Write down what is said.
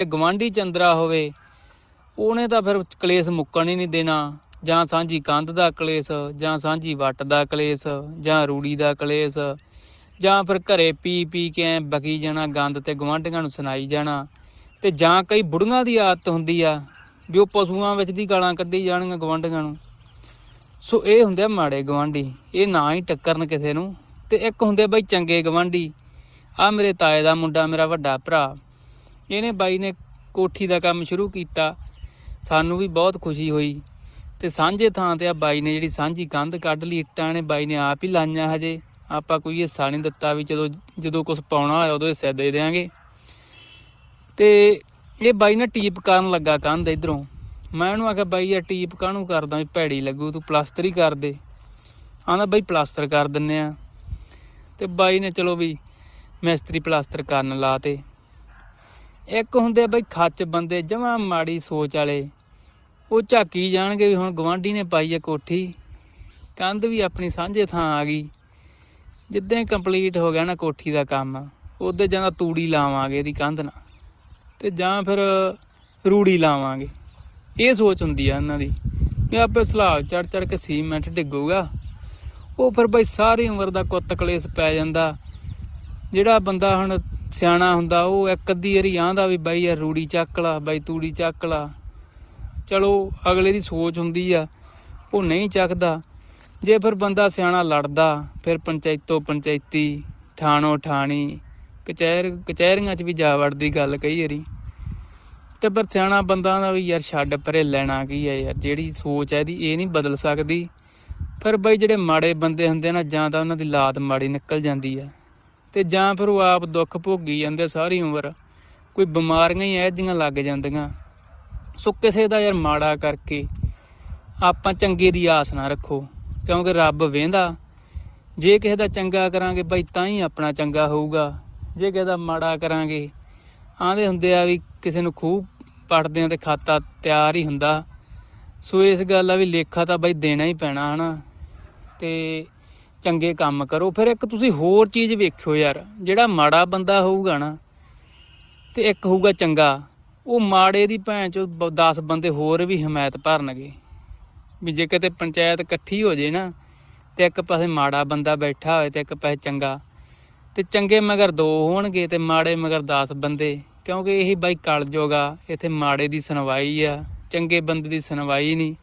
ਤੇ ਗਵਾਂਢੀ ਚੰਦਰਾ ਹੋਵੇ, ਉਹਨੇ ਤਾਂ ਫਿਰ ਕਲੇਸ਼ ਮੁੱਕਣ ਹੀ ਨਹੀਂ ਦੇਣਾ। ਜਾਂ ਸਾਂਝੀ ਕੰਧ ਦਾ ਕਲੇਸ਼, ਜਾਂ ਸਾਂਝੀ ਵੱਟ ਦਾ ਕਲੇਸ਼, ਜਾਂ ਰੂੜੀ ਦਾ ਕਲੇਸ਼, ਜਾਂ ਫਿਰ ਘਰੇ ਪੀ ਪੀ ਕੇ ਐਂ ਬਕੀ ਜਾਣਾ, ਗੰਦ ਤੇ ਗਵਾਂਢੀਆਂ ਨੂੰ ਸੁਣਾਈ ਜਾਣਾ। ਤੇ ਜਾਂ ਕਈ ਬੁੜੀਆਂ ਦੀ ਆਦਤ ਹੁੰਦੀ ਆ, ਵੀ ਉਹ ਪਸ਼ੂਆਂ ਵਿੱਚ ਦੀ ਗਾਲਾਂ ਕੱਢੀ ਜਾਣਗੀਆਂ ਗਵਾਂਢੀਆਂ ਨੂੰ। ਸੋ ਇਹ ਹੁੰਦੇ ਆ ਮਾੜੇ ਗਵਾਂਢੀ ਇਹ ਨਾ ਹੀ ਟੱਕਰਨ ਕਿਸੇ ਨੂੰ। ਤੇ ਇੱਕ ਹੁੰਦੇ ਬਈ ਚੰਗੇ ਗਵਾਂਢੀ ਆ ਮੇਰੇ ਤਾਏ ਦਾ ਮੁੰਡਾ, ਮੇਰਾ ਵੱਡਾ ਭਰਾ। ਇਹਨੇ ਬਾਈ ਨੇ ਕੋਠੀ ਦਾ ਕੰਮ ਸ਼ੁਰੂ ਕੀਤਾ। ਸਾਨੂੰ ਵੀ ਬਹੁਤ ਖੁਸ਼ੀ ਹੋਈ। ਤੇ ਸਾਂਝੇ ਥਾਂ ਤੇ ਆ ਬਾਈ ਨੇ ਜਿਹੜੀ ਸਾਂਝੀ ਕੰਧ ਕੱਢ ਲਈ, ਇੱਟਾਂ ਨੇ ਬਾਈ ਨੇ ਆਪ ਹੀ ਲਾਈਆਂ ਹਜੇ। ਆਪਾਂ ਕੋਈ ਹਿੱਸਾ ਨਹੀਂ ਦਿੱਤਾ ਵੀ ਜਦੋਂ ਜਦੋਂ ਕੁਝ ਪਾਉਣਾ ਹੋਇਆ ਉਦੋਂ ਹਿੱਸਾ ਦੇ ਦੇਾਂਗੇ ਤੇ ਇਹ ਬਾਈ ਨੇ ਟੀਪ ਕਰਨ ਲੱਗਾ ਕੰਧ ਇਧਰੋਂ। ਮੈਂ ਉਹਨੂੰ ਆਖਿਆ, ਬਾਈ, ਇਹ ਟੀਪ ਕਾਹਨੂੰ ਕਰਦਾ ਵੀ ਭੈੜੀ ਲੱਗੂ, ਤੂੰ ਪਲਾਸਟਰ ਹੀ ਕਰ ਦੇ। ਆਂਦਾ ਬਾਈ ਪਲਾਸਟਰ ਕਰ ਦਿੰਨੇ ਆ। ਤੇ ਬਾਈ ਨੇ ਚਲੋ ਵੀ ਮਿਸਤਰੀ ਪਲਾਸਟਰ ਕਰਨ ਲਾਤੇ ਇੱਕ ਹੁੰਦੇ ਬਈ ਖੱਚ ਬੰਦੇ, ਜਮਾ ਮਾੜੀ ਸੋਚ ਵਾਲੇ। ਉਹ ਝਾਕੀ ਜਾਣਗੇ ਵੀ ਹੁਣ ਗਵਾਂਢੀ ਨੇ ਪਾਈ ਹੈ ਕੋਠੀ। ਕੰਧ ਵੀ ਆਪਣੀ ਸਾਂਝੇ ਥਾਂ ਆ ਗਈ। ਜਿੱਦਾਂ ਕੰਪਲੀਟ ਹੋ ਗਿਆ ਨਾ ਕੋਠੀ ਦਾ ਕੰਮ, ਉਹਦੇ ਜਾਂਦਾ ਤੂੜੀ ਲਾਵਾਂਗੇ ਇਹਦੀ ਕੰਧ ਨਾਲ ਤੇ ਜਾਂ ਫਿਰ ਰੂੜੀ ਲਾਵਾਂਗੇ। ਇਹ ਸੋਚ ਹੁੰਦੀ ਆ ਇਹਨਾਂ ਦੀ ਵੀ ਆਪੇ ਸਲਾਬ ਚੜ ਚੜ ਕੇ ਸੀਮੈਂਟ ਡਿੱਗੂਗਾ। ਉਹ ਫਿਰ ਬਈ ਸਾਰੀ ਉਮਰ ਦਾ ਕੁੱਤ ਕਲੇਸ਼ ਪੈ ਜਾਂਦਾ। ਜਿਹੜਾ ਬੰਦਾ ਹੁਣ ਸਿਆਣਾ ਹੁੰਦਾ, ਉਹ ਇੱਕ ਅੱਧੀ ਵਾਰੀ ਆਂਦਾ ਵੀ ਬਾਈ ਯਾਰ ਰੂੜੀ ਚੱਕ ਲਾ, ਬਾਈ ਤੂੜੀ ਚੱਕ ਲਾ। ਚਲੋ, ਅਗਲੇ ਦੀ ਸੋਚ ਹੁੰਦੀ ਆ, ਉਹ ਨਹੀਂ ਚੱਕਦਾ। ਜੇ ਫਿਰ ਬੰਦਾ ਸਿਆਣਾ ਲੜਦਾ, ਫਿਰ ਪੰਚਾਇਤੋਂ ਪੰਚਾਇਤੀ, ਠਾਣੋ ਠਾਣੀ, ਕਚਹਿਰ, ਕਚਹਿਰੀਆਂ 'ਚ ਵੀ ਜਾ ਵੜਦੀ ਗੱਲ ਕਈ ਵਾਰੀ। ਤੇ ਪਰ ਸਿਆਣਾ ਬੰਦਾ ਦਾ ਵੀ ਯਾਰ ਛੱਡ ਪਰੇ ਲੈਣਾ ਕੀ ਹੈ ਯਾਰ, ਜਿਹੜੀ ਸੋਚ ਹੈ ਇਹਦੀ, ਇਹ ਨਹੀਂ ਬਦਲ ਸਕਦੀ। ਫਿਰ ਬਈ ਜਿਹੜੇ ਮਾੜੇ ਬੰਦੇ ਹੁੰਦੇ ਨਾ, ਜਾਂ ਤਾਂ ਉਹਨਾਂ ਦੀ ਲਾਤ ਮਾੜੀ ਨਿਕਲ ਜਾਂਦੀ ਆ। ਤੇ ਜਾਂ ਫਿਰ ਉਹ ਆਪ ਦੁੱਖ ਭੋਗੀ ਜਾਂਦੇ ਸਾਰੀ ਉਮਰ। ਕੋਈ ਬਿਮਾਰੀਆਂ ਹੀ ਇਹੋ ਜਿਹੀਆਂ ਲੱਗ ਜਾਂਦੀਆਂ। ਸੋ ਕਿਸੇ ਦਾ ਯਾਰ ਮਾੜਾ ਕਰਕੇ ਆਪਾਂ ਚੰਗੇ ਦੀ ਆਸ ਨਾ ਰੱਖੋ, ਕਿਉਂਕਿ ਰੱਬ ਵੇਂਦਾ। ਜੇ ਕਿਸੇ ਦਾ ਚੰਗਾ ਕਰਾਂਗੇ ਬਈ ਤਾਂ ਹੀ ਆਪਣਾ ਚੰਗਾ ਹੋਊਗਾ। ਜੇ ਕਿਸੇ ਦਾ ਮਾੜਾ ਕਰਾਂਗੇ ਆਂਦੇ ਹੁੰਦੇ ਆ ਵੀ ਕਿਸੇ ਨੂੰ ਖੂਹ ਪੜਦੇ ਆ ਤੇ ਖਾਤਾ ਤਿਆਰ ਹੀ ਹੁੰਦਾ। ਸੋ ਇਸ ਗੱਲ ਆ ਵੀ ਲੇਖਾ ਤਾਂ ਬਈ ਦੇਣਾ ਹੀ ਪੈਣਾ, ਹਨਾ। ਤੇ ਚੰਗੇ ਕੰਮ ਕਰੋ। ਫਿਰ ਇੱਕ ਤੁਸੀਂ ਹੋਰ ਚੀਜ਼ ਵੇਖਿਓ ਯਾਰ, ਜਿਹੜਾ ਮਾੜਾ ਬੰਦਾ ਹੋਊਗਾ ਨਾ, ਤੇ ਇੱਕ ਹੋਊਗਾ ਚੰਗਾ, ਉਹ ਮਾੜੇ ਦੀ ਭੈਣ ਚੋਂ 10 ਬੰਦੇ ਹੋਰ ਵੀ ਹਮਾਇਤ ਭਰਨਗੇ। ਵੀ ਜੇ ਕਿਤੇ ਪੰਚਾਇਤ ਇਕੱਠੀ ਹੋ ਜੇ ਨਾ, ਤੇ ਇੱਕ ਪਾਸੇ ਮਾੜਾ ਬੰਦਾ ਬੈਠਾ ਹੋਵੇ ਤੇ ਇੱਕ ਪਾਸੇ ਚੰਗਾ। ਤੇ ਚੰਗੇ ਮਗਰ ਦੋ ਹੋਣਗੇ ਤੇ ਮਾੜੇ ਮਗਰ 10 ਬੰਦੇ, ਕਿਉਂਕਿ ਇਹੀ ਬਾਈ ਕਲ ਜੋਗਾ ਇੱਥੇ ਮਾੜੇ ਦੀ ਸੁਣਵਾਈ ਆ, ਚੰਗੇ ਬੰਦੇ ਦੀ ਸੁਣਵਾਈ ਨਹੀਂ।